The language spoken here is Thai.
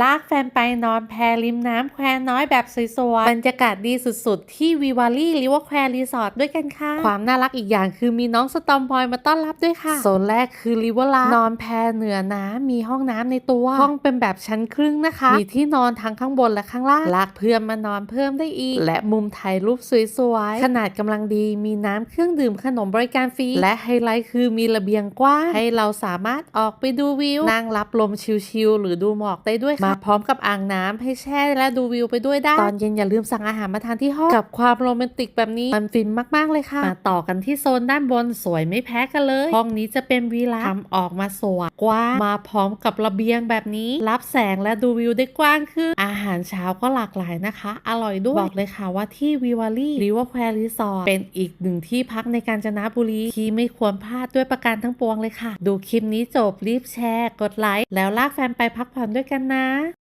ลากแฟนไปนอนแพริมน้ำแควน้อยแบบสวยๆ บรรยากาศดีสุดๆ ที่วิวาลี่ริเวอร์แควรีสอร์ทด้วยกันค่ะ ความน่ารักอีกอย่างคือมีน้องสตอมบอยมาต้อนรับด้วยค่ะ โซนแรกคือริเวอร์ลานอนแพเหนือน้ำมีห้องน้ำในตัว ห้องเป็นแบบชั้นครึ่งนะคะ มีที่นอนทั้งข้างบนและข้างล่าง ลากเพื่อนมานอนเพิ่มได้อีก และมุมถ่ายรูปสวยๆ ขนาดกำลังดีมีน้ำเครื่องดื่มขนมบริการฟรี และไฮไลท์คือมีระเบียงกว้างให้เราสามารถออกไปดูวิว นั่งรับลมชิลๆหรือดูหมอกได้ด้วยค่ะมาพร้อมกับอ่างน้ำให้แช่และดูวิวไปด้วยได้ ตอนเย็นอย่าลืมสั่งอาหารมาทานที่ห้องกับความโรแมนติกแบบนี้มันฟินมากๆเลยค่ะ มาต่อกันที่โซนด้านบนสวยไม่แพ้กันเลย ห้องนี้จะเป็นวีลาทำออกมาสวยกว้างมาพร้อมกับระเบียงแบบนี้ รับแสงและดูวิวได้กว้างขึ้น อาหารเช้าก็หลากหลายนะคะ อร่อยด้วยบอกเลยค่ะว่าที่วิวาลี่ริเวอร์แควร์รีสอร์ทเป็นอีกหนึ่งที่พักในกาญจนบุรีที่ไม่ควรพลาดด้วยประการทั้งปวงเลยค่ะ ดูคลิปนี้จบรีบแชร์ กดไลค์แล้วลากแฟนไปพักผ่อนด้วยกันนะ ya.